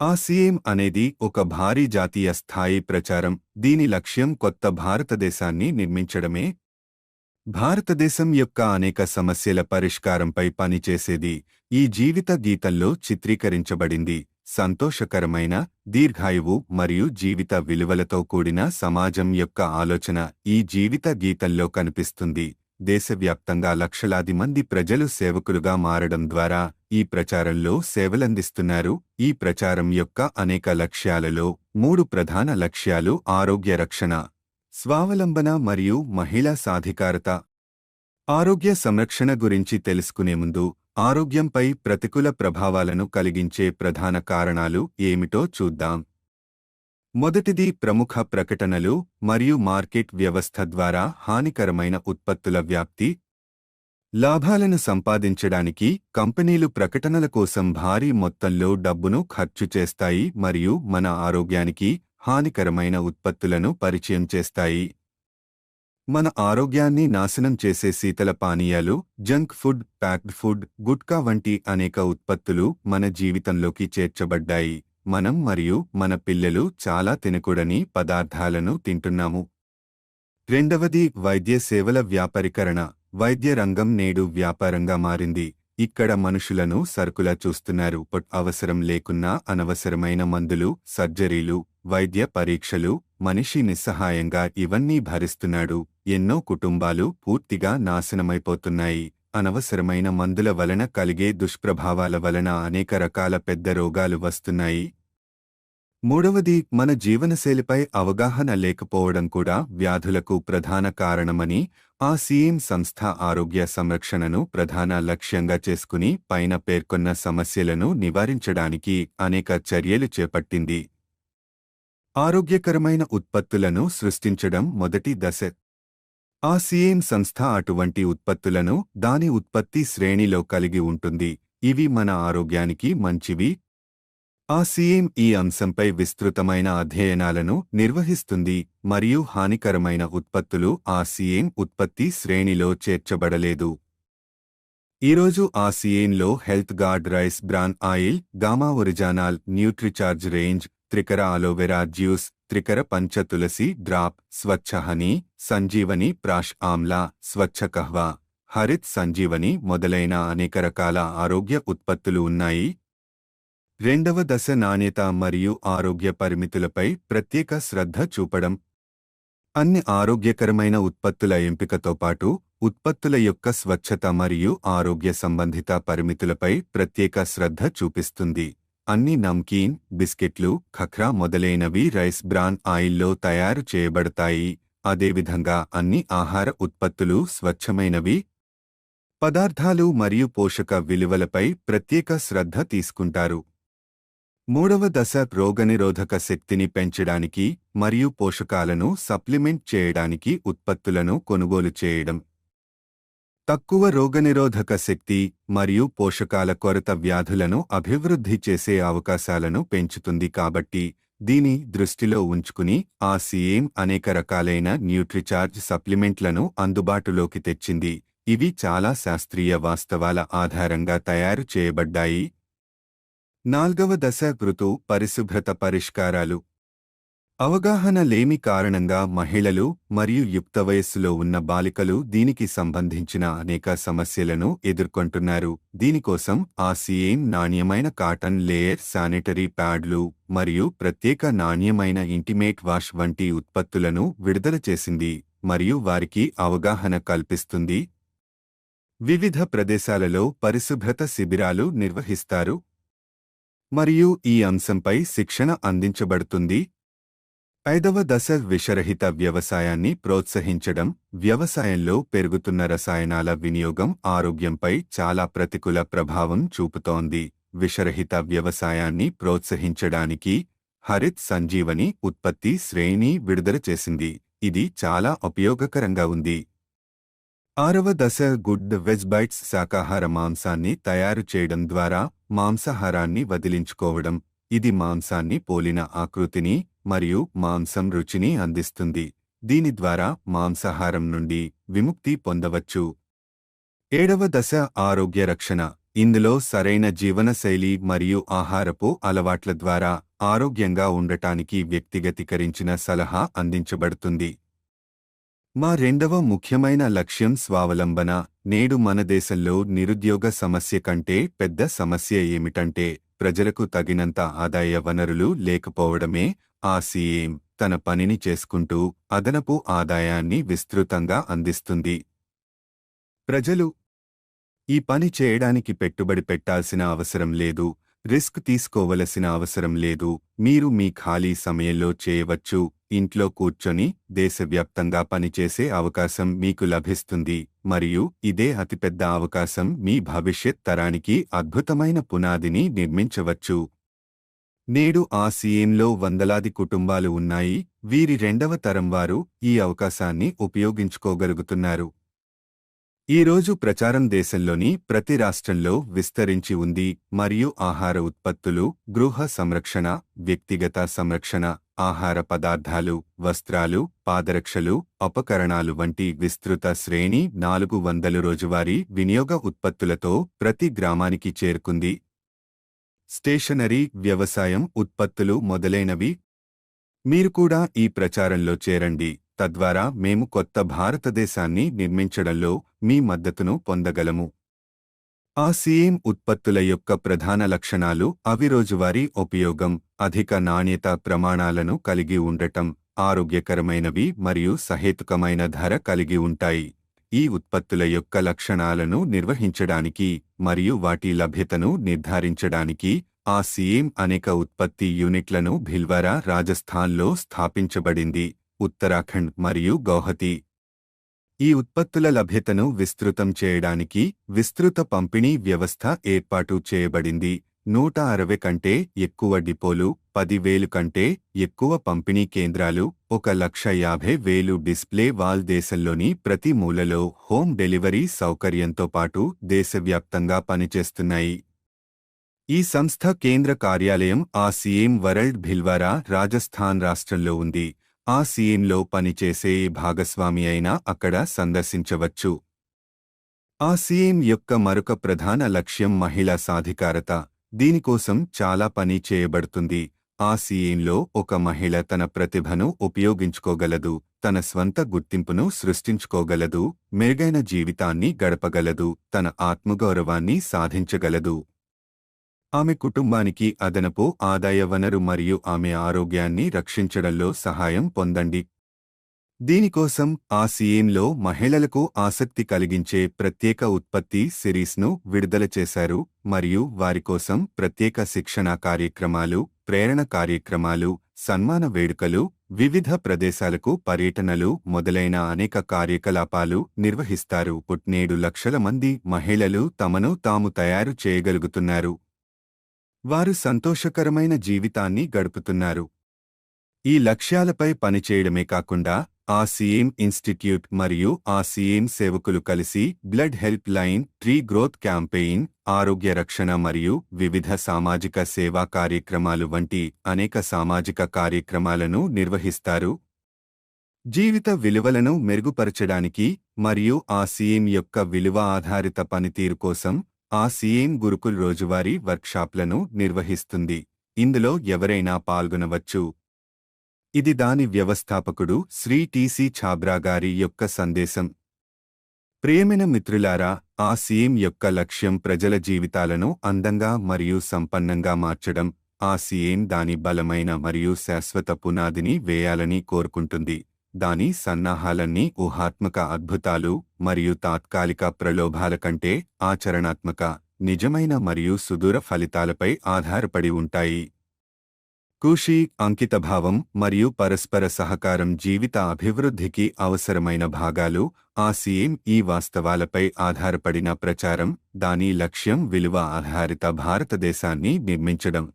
ఆ సీఎం అనేది ఒక భారీ జాతీయ స్థాయి ప్రచారం దీని లక్ష్యం కొత్త భారతదేశాన్ని నిర్మించడమే. భారతదేశం యొక్క అనేక సమస్యల పరిష్కారంపై పనిచేసేది ఈ జీవిత గీతంలో చిత్రీకరించబడింది. సంతోషకరమైన దీర్ఘాయువు మరియు జీవిత విలువలతో కూడిన సమాజం యొక్క ఆలోచన ఈ జీవిత గీతంలో కనిపిస్తుంది. దేశవ్యాప్తంగా లక్షలాది మంది ప్రజలు సేవకులుగా మారడం ద్వారా ఈ ప్రచారంలో సేవలందిస్తున్నారు. ఈ ప్రచారం యొక్క అనేక లక్ష్యాలలో మూడు ప్రధాన లక్ష్యాలు ఆరోగ్య రక్షణ స్వావలంబన మరియు మహిళా సాధికారత. ఆరోగ్య సంరక్షణ గురించి తెలుసుకునే ముందు ఆరోగ్యంపై ప్రతికూల ప్రభావాలను కలిగించే ప్రధాన కారణాలు ఏమిటో చూద్దాం. మొదటిది ప్రముఖ ప్రకటనలు మరియు మార్కెట్ వ్యవస్థ ద్వారా హానికరమైన ఉత్పత్తుల వ్యాప్తి లాభాలను సంపాదించడానికి కంపెనీలు ప్రకటనల కోసం భారీ మొత్తంలో డబ్బును ఖర్చు చేస్తాయి మరియు మన ఆరోగ్యానికి హానికరమైన ఉత్పత్తులను పరిచయం చేస్తాయి. మన ఆరోగ్యాన్ని నాశనం చేసే శీతల పానీయాలు junk food packed food gutka వంటి అనేక ఉత్పత్తులు మన జీవితంలోకి చేర్చబడ్డాయి. మనం మరియు మన పిల్లలు చాలా తినకూడని పదార్థాలను తింటున్నాము. రెండవది వైద్య సేవల వ్యాపారీకరణ. వైద్య రంగం నేడు వ్యాపారంగా మారింది. ఇక్కడ మనుషులను సరుకులా చూస్తున్నారు. పట్ అవసరం లేకున్నా అనవసరమైన మందులు సర్జరీలు వైద్య పరీక్షలు మనిషి నిస్సహాయంగా ఇవన్నీ భరిస్తున్నాడు. ఎన్నో కుటుంబాలు పూర్తిగా నాశనమైపోతున్నాయి. అనవసరమైన మందుల వలన కలిగే దుష్ప్రభావాల వలన అనేక రకాల పెద్ద రోగాలు వస్తున్నాయి. మూడవది మన జీవనశైలిపై అవగాహన లేకపోవడం కూడా వ్యాధులకు ప్రధాన కారణమని ఆ సీఎం సంస్థ ఆరోగ్య సంరక్షణను ప్రధాన లక్ష్యంగా చేసుకుని పైన పేర్కొన్న సమస్యలను నివారించడానికి అనేక చర్యలు చేపట్టింది. ఆరోగ్యకరమైన ఉత్పత్తులను సృష్టించడం మొదటి దశ. ఆ సీఎం సంస్థ అటువంటి ఉత్పత్తులను దాని ఉత్పత్తి శ్రేణిలో కలిగి ఉంటుంది. ఇవి మన ఆరోగ్యానికి మంచివి ఆ సీఎం ఈ అంశంపై విస్తృతమైన అధ్యయనాలను నిర్వహిస్తుంది మరియు హానికరమైన ఉత్పత్తులు ఆ సీఎం ఉత్పత్తి శ్రేణిలో చేర్చబడలేదు. ఈరోజు ఆ సీఎంలో Health Guard rice bran oil gamma oryzanol Nutricharge range Trikara aloe vera juice Trikara పంచ తులసి డ్రాప్ స్వచ్ఛ హనీ సంజీవని ప్రాష్ ఆమ్లా స్వచ్ఛ కహ్వా హరిత్ సంజీవని మొదలైన అనేక రకాల ఆరోగ్య ఉత్పత్తులు ఉన్నాయి. రెండవ దశ నాణ్యత మరియు ఆరోగ్య పరిమితులపై ప్రత్యేక శ్రద్ధ చూపడం. అన్ని ఆరోగ్యకరమైన ఉత్పత్తుల ఎంపికతో పాటు ఉత్పత్తుల యొక్క స్వచ్ఛత మరియు ఆరోగ్య సంబంధిత పరిమితులపై ప్రత్యేక శ్రద్ధ చూపిస్తుంది. అన్ని నమ్కీన్ బిస్కెట్లు ఖఖ్రా మొదలైనవి రైస్ బ్రాన్ ఆయిల్లో తయారు చేయబడతాయి. అదేవిధంగా అన్ని ఆహార ఉత్పత్తులు స్వచ్ఛమైనవి. పదార్థాలు మరియు పోషక విలువలపై ప్రత్యేక శ్రద్ధ తీసుకుంటారు. మూడవ దశ రోగనిరోధక శక్తిని పెంచడానికి మరియు పోషకాలను సప్లిమెంట్ చేయడానికి ఉత్పత్తులను కొనుగోలు చేయడం. తక్కువ రోగనిరోధక శక్తి మరియు పోషకాల కొరత వ్యాధులను అభివృద్ధి చేసే అవకాశాలను పెంచుతుంది కాబట్టి దీని దృష్టిలో ఉంచుకుని ఆ సీఎం అనేక రకాలైన న్యూట్రిచార్జ్ సప్లిమెంట్లను అందుబాటులోకి తెచ్చింది. ఇవి చాలా శాస్త్రీయ వాస్తవాల ఆధారంగా తయారు చేయబడ్డాయి. నాల్గవ దశ ఋతు పరిశుభ్రత పరిష్కారాలు. అవగాహన లేమి కారణంగా మహిళలు మరియు యుక్త వయస్సులో ఉన్న బాలికలు దీనికి సంబంధించిన అనేక సమస్యలను ఎదుర్కొంటున్నారు. దీనికోసం ఆ సీఎం నాణ్యమైన కాటన్ లేయర్ శానిటరీ ప్యాడ్లు మరియు ప్రత్యేక నాణ్యమైన ఇంటిమేట్ వాష్ వంటి ఉత్పత్తులను విడుదల చేసింది మరియు వారికి అవగాహన కల్పిస్తుంది. వివిధ ప్రదేశాలలో పరిశుభ్రత శిబిరాలు నిర్వహిస్తారు. మరియు ఈ అంశంపై శిక్షణ అందించబడుతుంది. ఐదవ దశ విషరహిత వ్యవసాయాన్ని ప్రోత్సహించడం. వ్యవసాయంలో పెరుగుతున్న రసాయనాల వినియోగం ఆరోగ్యంపై చాలా ప్రతికూల ప్రభావం చూపుతోంది. విషరహిత వ్యవసాయాన్ని ప్రోత్సహించడానికి హరిత్ సంజీవని ఉత్పత్తి శ్రేణి విడుదల చేసింది. ఇది చాలా ఉపయోగకరంగా ఉంది. ఆరవ దశ గుడ్ వెజ్ బైట్స్ శాకాహార మాంసాన్ని తయారు చేయడం ద్వారా మాంసాహారాన్ని వదిలించుకోవడం. ఇది మాంసాన్ని పోలిన ఆకృతిని మరియు మాంసం రుచిని అందిస్తుంది. దీని ద్వారా మాంసాహారం నుండి విముక్తి పొందవచ్చు. ఏడవ దశ ఆరోగ్య రక్షణ. ఇందులో సరైన జీవనశైలి మరియు ఆహారపు అలవాట్ల ద్వారా ఆరోగ్యంగా ఉండటానికి వ్యక్తిగతీకరించిన సలహా అందించబడుతుంది. మా రెండవ ముఖ్యమైన లక్ష్యం స్వావలంబన. నేడు మన దేశంలో నిరుద్యోగ సమస్య కంటే పెద్ద సమస్య ఏమిటంటే ప్రజలకు తగినంత ఆదాయ వనరులు లేకపోవడమే ఆ సీఎం తన పనిని చేసుకుంటూ అదనపు ఆదాయాన్ని విస్తృతంగా అందిస్తుంది. ప్రజలు ఈ పని చేయడానికి పెట్టుబడి పెట్టాల్సిన అవసరం లేదు రిస్క్ తీసుకోవలసిన అవసరం లేదు మీరు మీ ఖాళీ సమయంలో చేయవచ్చు. ఇంట్లో కూర్చొని దేశవ్యాప్తంగా పనిచేసే అవకాశం మీకు లభిస్తుంది మరియు ఇదే అతిపెద్ద అవకాశం మీ భవిష్యత్ తరానికి అద్భుతమైన పునాదిని నిర్మించవచ్చు. నేడు ఆ సీఎంలో వందలాది కుటుంబాలు ఉన్నాయి వీరి రెండవ తరం వారు ఈ అవకాశాన్ని ఉపయోగించుకోగలుగుతున్నారు. ఈ రోజు ప్రచారం దేశంలోని ప్రతి రాష్ట్రంలో విస్తరించి ఉంది మరియు ఆహార ఉత్పత్తులు గృహ సంరక్షణ వ్యక్తిగత సంరక్షణ ఆహార పదార్థాలు వస్త్రాలు పాదరక్షలు ఉపకరణాలు వంటి విస్తృత శ్రేణి నాలుగు వందలు రోజువారీ వినియోగ ఉత్పత్తులతో ప్రతి గ్రామానికి చేరుకుంది. స్టేషనరీ వ్యవసాయం ఉత్పత్తులు మొదలైనవి. మీరు కూడా ఈ ప్రచారంలో చేరండి. తద్వారా మేము కొత్త భారతదేశాన్ని నిర్మించడంలో మీ మద్దతును పొందగలము. ఆ సీఎం ఉత్పత్తుల యొక్క ప్రధాన లక్షణాలు అవి రోజువారీ ఉపయోగం అధిక నాణ్యత ప్రమాణాలను కలిగి ఉండటం ఆరోగ్యకరమైనవి మరియు సహేతుకమైన ధర కలిగి ఉంటాయి. ఈ ఉత్పత్తుల యొక్క లక్షణాలను నిర్వహించడానికి మరియు వాటి లభ్యతను నిర్ధారించడానికి ఆ సీఎం అనేక ఉత్పత్తి యూనిట్లను భిల్వరా రాజస్థాన్లో స్థాపించబడింది ఉత్తరాఖండ్ మరియు గౌహతి. ఈ ఉత్పత్తుల లభ్యతను విస్తృతం చేయడానికి విస్తృత పంపిణీ వ్యవస్థ ఏర్పాటు చేయబడింది. నూట అరవై కంటే ఎక్కువ డిపోలు పదివేలు కంటే ఎక్కువ పంపిణీ కేంద్రాలు ఒక లక్ష యాభై వేలు డిస్ప్లే వాల్ దేశంలోని ప్రతి మూలలో హోమ్ డెలివరీ సౌకర్యంతో పాటు దేశవ్యాప్తంగా పనిచేస్తున్నాయి. ఈ సంస్థ కేంద్ర కార్యాలయం ఆ సీఎం వరల్డ్ భిల్వారా రాజస్థాన్ రాష్ట్రంలో ఉంది. ఆ సీఎంలో పనిచేసే ఈ భాగస్వామి అయినా అక్కడ సందర్శించవచ్చు. ఆ సీఎం యొక్క మరొక ప్రధాన లక్ష్యం మహిళా సాధికారత. దీనికోసం చాలా పని చేయబడుతుంది. ఆ సీఎంలో ఒక మహిళ తన ప్రతిభను ఉపయోగించుకోగలదు తన స్వంత గుర్తింపును సృష్టించుకోగలదు మెరుగైన జీవితాన్ని గడపగలదు తన ఆత్మగౌరవాన్ని సాధించగలదు. ఆమె కుటుంబానికి అదనపు ఆదాయ వనరు మరియు ఆమె ఆరోగ్యాన్ని రక్షించడంలో సహాయం పొందండి. దీనికోసం ఆ సీఎంలో మహిళలకు ఆసక్తి కలిగించే ప్రత్యేక ఉత్పత్తి సిరీస్ను విడుదల చేశారు మరియు వారి కోసం ప్రత్యేక శిక్షణా కార్యక్రమాలు ప్రేరణ కార్యక్రమాలు సన్మాన వేడుకలు వివిధ ప్రదేశాలకు పర్యటనలు మొదలైన అనేక కార్యకలాపాలు నిర్వహిస్తారు. పుట్నేడు లక్షల మంది మహిళలు తమను తాము తయారు చేయగలుగుతున్నారు. వారు సంతోషకరమైన జీవితాన్ని గడుపుతున్నారు. ఈ లక్ష్యాలపై పనిచేయడమే కాకుండా ఆ సీఎం ఇన్స్టిట్యూట్ మరియు ఆ సీఎం సేవకులు కలిసి blood helpline tree growth campaign ఆరోగ్య రక్షణ మరియు వివిధ సామాజిక సేవా కార్యక్రమాలు వంటి అనేక సామాజిక కార్యక్రమాలను నిర్వహిస్తారు. జీవిత విలువలను మెరుగుపరచడానికి మరియు ఆ సీఎం యొక్క విలువ ఆధారిత పనితీరు కోసం ఆ సీఎం గురుకుల్ రోజువారీ వర్క్షాప్లను నిర్వహిస్తుంది. ఇందులో ఎవరైనా పాల్గొనవచ్చు. ఇది దాని వ్యవస్థాపకుడు శ్రీ టీసీ ఛాబ్రా గారి యొక్క సందేశం. ప్రియమైన మిత్రులారా ఆ సీఎం యొక్క లక్ష్యం ప్రజల జీవితాలను అందంగా మరియు సంపన్నంగా మార్చడం ఆ సీఎం దాని బలమైన మరియు శాశ్వత పునాదిని వేయాలని కోరుకుంటుంది. దాని సన్నాహాలన్నీ ఊహాత్మక అద్భుతాలు మరియు తాత్కాలిక ప్రలోభాల కంటే ఆచరణాత్మక నిజమైన మరియు సుదూర ఫలితాలపై ఆధారపడి ఉంటాయి. కృషి అంకితభావం మరియు పరస్పర సహకారం జీవిత అభివృద్ధికి అవసరమైన భాగాలు ఆ సీఎం ఈ వాస్తవాలపై ఆధారపడిన ప్రచారం దాని లక్ష్యం విలువ ఆధారిత భారతదేశాన్ని నిర్మించడం.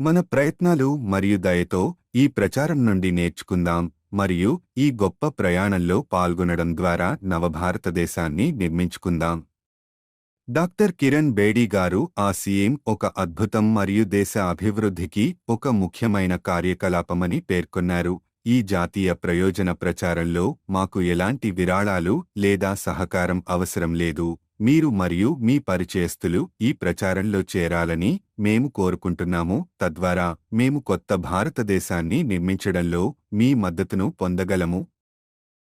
మన ప్రయత్నాలు మరియు దయతో ఈ ప్రచారం నుండి నేర్చుకుందాం. మరియు ఈ గొప్ప ప్రయాణంలో పాల్గొనడం ద్వారా నవభారతదేశాన్ని నిర్మించుకుందాం. డాక్టర్ కిరణ్ బేడీ గారు ఆ సీఎం ఒక అద్భుతం మరియు దేశ అభివృద్ధికి ఒక ముఖ్యమైన కార్యకలాపమని పేర్కొన్నారు. ఈ జాతీయ ప్రయోజన ప్రచారంలో మాకు ఎలాంటి విరాళాలు లేదా సహకారం అవసరం లేదు. మీరు మరియు మీ పరిచయస్తులు ఈ ప్రచారంలో చేరాలని మేము కోరుకుంటున్నాము. తద్వారా మేము కొత్త భారతదేశాన్ని నిర్మించడంలో మీ మద్దతును పొందగలము.